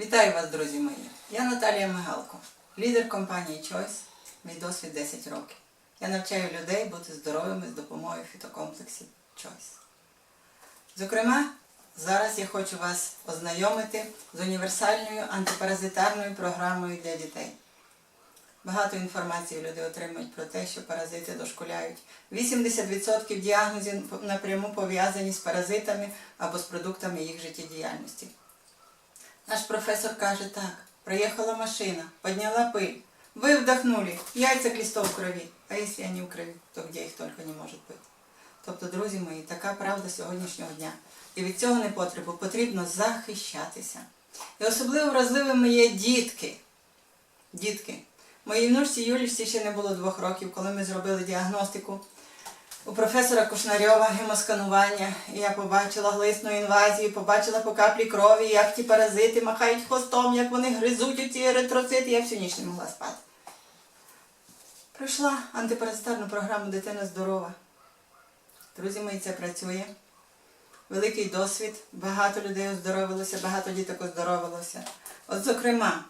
Вітаю вас, друзі мої! Я Наталія Мигалко, лідер компанії Choice. Мій досвід 10 років. Я навчаю людей бути здоровими з допомогою фітокомплексів Choice. Зокрема, зараз я хочу вас ознайомити з універсальною антипаразитарною програмою для дітей. Багато інформації люди отримують про те, що паразити дошкуляють. 80% діагнозів напряму пов'язані з паразитами або з продуктами їх життєдіяльності. Наш професор каже так, проехала машина, подняла пыль, вы вдохнули, яйца клістов в крові, а якщо они в крові, то где їх тільки не може бути. Тобто, друзі мої, така правда сьогоднішнього дня. І від цього непотребу потрібно захищатися. І особливо вразливими є дітки. Дітки. Моїй внучці Юлічці ще не було двох років, коли ми зробили діагностику у професора Кушнарьова гемосканування. І я побачила глисну інвазію, побачила по каплі крові, як ті паразити махають хвостом, як вони гризуть у ці еритроцити. Я всю ніч не могла спати. Пройшла антипаразитарну програму Дитина здорова. Друзі мої, це працює. Великий досвід, багато людей оздоровилося, багато діток оздоровилося. От, зокрема,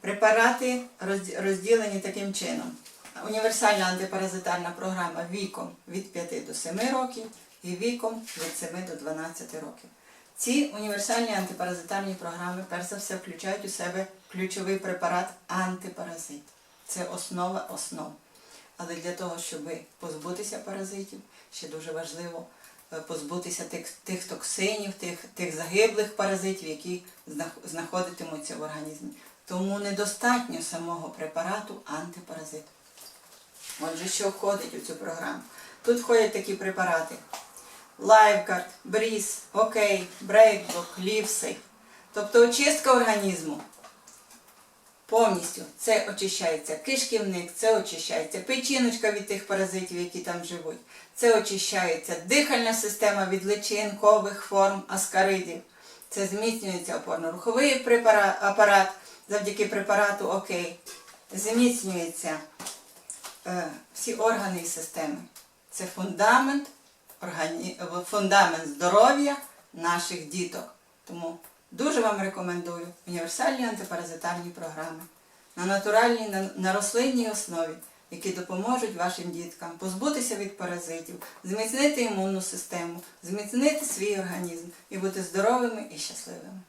препарати розділені таким чином. Універсальна антипаразитарна програма віком від 5 до 7 років і віком від 7 до 12 років. Ці універсальні антипаразитарні програми перш за все включають у себе ключовий препарат антипаразит. Це основа основ. Але для того, щоб позбутися паразитів, ще дуже важливо е, позбутися тих, тих токсинів, тих, тих загиблих паразитів, які знаходитимуться в організмі. Тому недостатньо самого препарату антипаразит. Отже, що входить у цю програму? Тут входять такі препарати: Lifeguard, Breeze, OK, Breakbook, LiveSafe. Тобто очистка організму повністю. Це очищається кишківник, це очищається печіночка від тих паразитів, які там живуть. Це очищається дихальна система від личинкових форм аскаридів. Це зміцнюється опорно-руховий апарат завдяки препарату ОК. Зміцнюється всі органи і системи. Це фундамент, е, фундамент здоров'я наших діток. Тому дуже вам рекомендую універсальні антипаразитарні програми на натуральній, на, на рослинній основі, які допоможуть вашим діткам позбутися від паразитів, зміцнити імунну систему, зміцнити свій організм і бути здоровими і щасливими.